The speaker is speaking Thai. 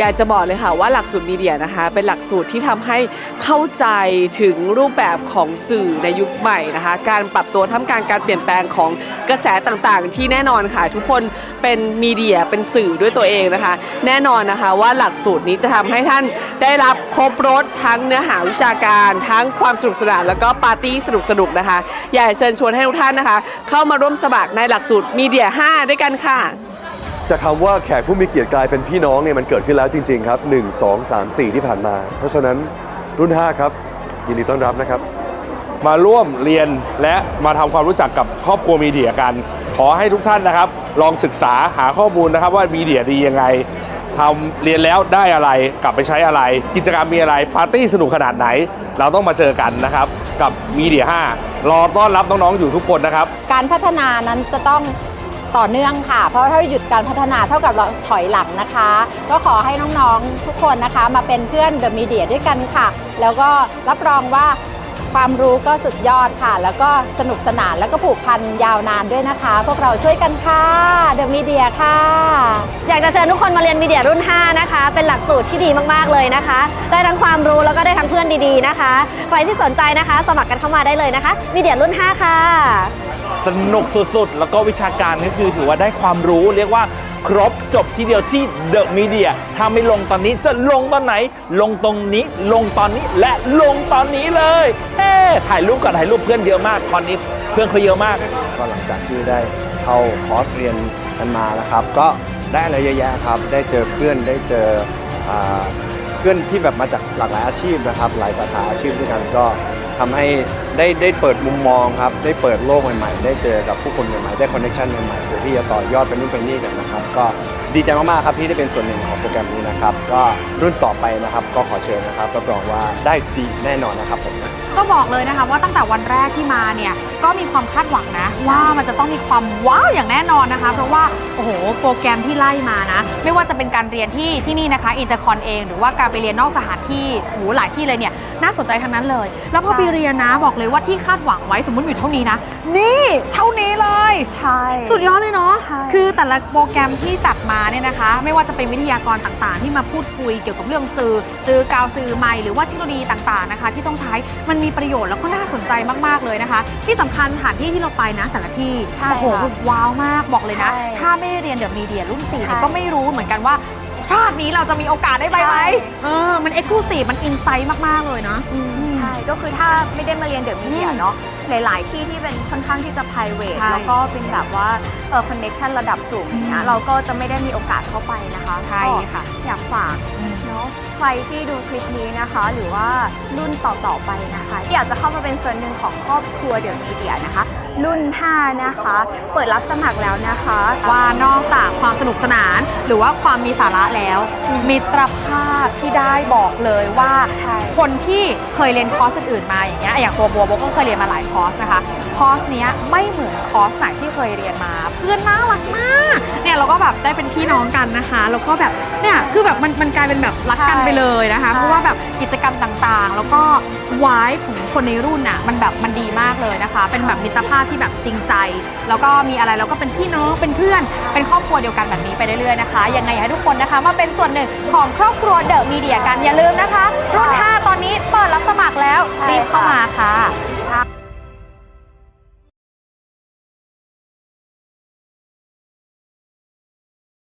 อยากจะบอกเลยค่ะว่าหลักสูตรมีเดียนะคะ เป็นหลักสูตรที่ทำให้เข้าใจถึงรูปแบบของสื่อในยุคใหม่นะคะ การปรับตัวท่ามกลางการเปลี่ยนแปลงของกระแสต่างๆ ที่แน่นอนค่ะ ทุกคนเป็นมีเดียเป็นสื่อด้วยตัวเองนะคะ แน่นอนนะคะว่าหลักสูตรนี้จะทำให้ท่านได้รับครบรถทั้งเนื้อหาวิชาการ ทั้งความสนุกสนานแล้วก็ปาร์ตี้สนุกๆนะคะ อยากจะเชิญชวนให้ทุกท่านนะคะ เข้ามาร่วมสมัครในหลักสูตรมีเดีย 5 ด้วยกันค่ะ จากคำว่าแขกผู้มีเกียรติกลายเป็นพี่น้องเนี่ยมันเกิดขึ้นแล้วจริงๆครับ 1 2 3 4 ที่ผ่านมา เพราะฉะนั้นรุ่น 5 ครับ ยินดีต้อนรับนะครับ มาร่วมเรียนและมาทำความรู้จักกับครอบครัวมีเดียกัน ขอให้ทุกท่านนะครับ ลองศึกษาหาข้อมูลนะครับว่ามีเดียดียังไงทำเรียนแล้วได้อะไรกลับไปใช้อะไร กิจกรรมมีอะไรปาร์ตี้สนุกขนาดไหน เราต้องมาเจอกันนะครับ กับมีเดีย5รอต้อนรับน้องๆอยู่ทุกคนนะครับ การพัฒนานั้นจะต้อง ต่อเนื่องค่ะ เพราะถ้าหยุดการพัฒนาเท่ากับเราถอยหลังนะคะ ก็ขอให้น้องๆทุกคนนะคะ มาเป็นเพื่อนเดอะมีเดียด้วยกันค่ะ แล้วก็รับรองว่าความรู้ก็สุดยอดค่ะ แล้วก็สนุกสนานแล้วก็ผูกพันยาวนานด้วยนะคะ พวกเราช่วยกันค่ะเดอะมีเดียค่ะ อยากจะเชิญทุกคนมาเรียนมีเดียรุ่น 5 นะคะ เป็นหลักสูตรที่ดีมากๆเลยนะคะ ได้ทั้งความรู้แล้วก็ได้ทั้งเพื่อนดีๆนะคะ ใครที่สนใจนะคะ สมัครกันเข้ามาได้เลยนะคะมีเดียรุ่น 5 ค่ะ สนุกสุดๆ แล้วก็วิชาการก็คือถือว่าได้ความรู้เรียกว่าครบจบทีเดียวที่เดอะมีเดียถ้าไม่ลงตอนนี้จะลงตอนไหน ลงตรงนี้ ลงตอนนี้และลงตอนนี้เลยเฮ้ถ่ายรูปก่อนถ่ายรูปเพื่อนเยอะมากตอนนี้เพื่อนเขาเยอะมาก ก็หลังจากที่ได้เข้าคอร์สเรียนกันมานะครับ ก็ได้อะไรเยอะแยะครับ ได้เจอเพื่อนได้เจออเพื่อนที่แบบมาจากหลากหลายอาชีพนะครับ หลายสาขาอาชีพด้วยกันก็ ทำให้ได้ได้เปิดมุมมองครับ ได้เปิดโลกใหม่ๆ ได้เจอกับผู้คนใหม่ๆ ได้คอนเนคชันใหม่ๆเพื่อที่จะต่อยอดเป็นู่นไปนี่กันนะครับ ก็ดีใจมากๆครับที่ได้เป็นส่วนหนึ่งของโปรแกรมนี้นะครับ ก็รุ่นต่อไปนะครับก็ขอเชิญนะครับรับรองว่าได้ดีแน่นอนนะครับผม ก็บอกเลยนะคะว่าตั้งแต่วันแรกที่มาเนี่ยก็มีความคาดหวังนะ ว่ามันจะต้องมีความว้าวอย่างแน่นอนนะคะ เพราะว่าโอ้โหโปรแกรมที่ไล่มานะ ไม่ว่าจะเป็นการเรียนที่ที่นี่นะคะอินเตอร์คอนเอง หรือว่าการไปเรียนนอกสถานที่โอ้โหหลายที่เลยเนี่ยน่าสนใจทั้งนั้นเลย แล้วพอไปเรียนนะบอกเลยว่าที่คาดหวังไว้สมมติอยู่เท่านี้นะ นี่เท่านี้เลย ใช่ สุดยอดเลยเนาะใช่ คือแต่ละโปรแกรมที่จัดมาเนี่ยนะคะ ไม่ว่าจะเป็นวิทยากรต่างๆ ที่มาพูดคุยเกี่ยวกับเรื่องสื่อสื่อกาวสื่อใหม่หรือว่าเทคโนโลยีต่างๆนะคะ ที่ต้องใช้มันมีประโยชน์แล้วก็น่าสนใจมากๆเลยนะคะ ที่สำคัญสถานที่ที่เราไปนะแต่ละที่ใช่โอ้โหค่ะว้าวมากบอกเลยนะ ใช่ถ้าไม่ได้เรียนเดอะมีเดียรุ่นสี่เนี่ยใช่ก็ไม่รู้เหมือนกันว่า ชาตินี้เราจะมีโอกาสได้ไปไหมใช่ เออมันเอ็กซ์คลูซีฟมันอินไซต์มากๆเลยนะใช่ ก็คือถ้าไม่ได้มาเรียนเดอะมีเดียเนาะหลาย ๆ ที่ที่เป็นค่อนข้างที่จะ p r i v a t ใช่ แล้วก็เป็นแบบว่าเออคอนเน t ชันระดับสูงอย่างเงี้อืยมเราก็จะไม่ได้มีโอกาสเข้าไปนะคะใช่ค่ะก็อยากฝากเนาะใครที่ดูคลิปนี้นะคะ หรือว่ารุ่นต่อ ๆ ไปนะคะ อยากจะเข้ามาเป็นส่วนหนึ่งของครอบครัวเดอะมีเดียนะคะ รุ่น 5 นะคะ เปิดรับสมัครแล้วนะคะ ว่านอกจากความสนุกสนาน หรือว่าความมีสาระแล้ว มิตรภาพที่ได้บอกเลยว่า ใช่ คนที่เคยเรียนคอร์สอื่นๆมาอย่างเงี้ยอย่างตัวบัวโบก็เคยเรียนมาหลายคอร์สนะคะ คอร์สเนี้ยไม่เหมือนคอร์สไหนที่เคยเรียนมา เพื่อนน่ารักมากเนี่ยเราก็แบบได้เป็นพี่น้องกันนะคะ แล้วก็แบบเนี่ยคือแบบมันมันกลายเป็นแบบรักกันใช่ไปเลยนะคะ ใช่ เพราะว่าแบบกิจกรรมต่างๆ แล้วก็วายของคนในรุ่นน่ะมันแบบมันดีมากเลยนะคะ เป็นแบบมิตรภาพที่แบบจริงใจ แล้วก็มีอะไรเราก็เป็นพี่น้องเป็นเพื่อน เป็นครอบครัวเดียวกันแบบนี้ไปเรื่อยๆนะคะยังไงอยากให้ทุกคนนะคะมาเป็นส่วนหนึ่งของครอบครัวเดอะมีเดียกันอย่าลืมนะคะรุ่น5ตอนนี้เปิดรับสมัครแล้วรีบเข้ามาค่ะ